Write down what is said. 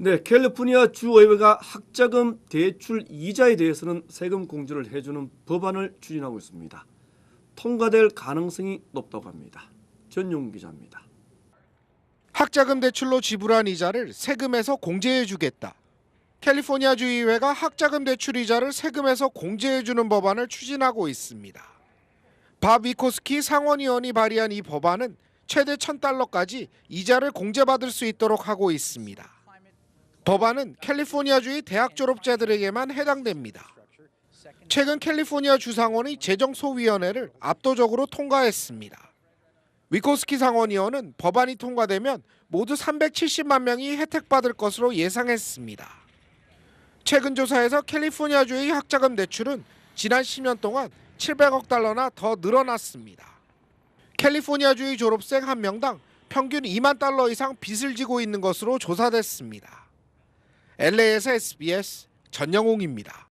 네, 캘리포니아 주의회가 학자금 대출 이자에 대해서는 세금 공제를 해주는 법안을 추진하고 있습니다. 통과될 가능성이 높다고 합니다. 전용 기자입니다. 학자금 대출로 지불한 이자를 세금에서 공제해 주겠다. 캘리포니아 주의회가 학자금 대출 이자를 세금에서 공제해 주는 법안을 추진하고 있습니다. 밥 위코스키 상원의원이 발의한 이 법안은 최대 1000달러까지 이자를 공제받을 수 있도록 하고 있습니다. 법안은 캘리포니아주의 대학 졸업자들에게만 해당됩니다. 최근 캘리포니아 주상원의 재정소위원회를 압도적으로 통과했습니다. 위코스키 상원의원은 법안이 통과되면 모두 370만 명이 혜택받을 것으로 예상했습니다. 최근 조사에서 캘리포니아주의 학자금 대출은 지난 10년 동안 700억 달러나 더 늘어났습니다. 캘리포니아주의 졸업생 한 명당 평균 2만 달러 이상 빚을 지고 있는 것으로 조사됐습니다. LA에서 SBS 전영웅입니다.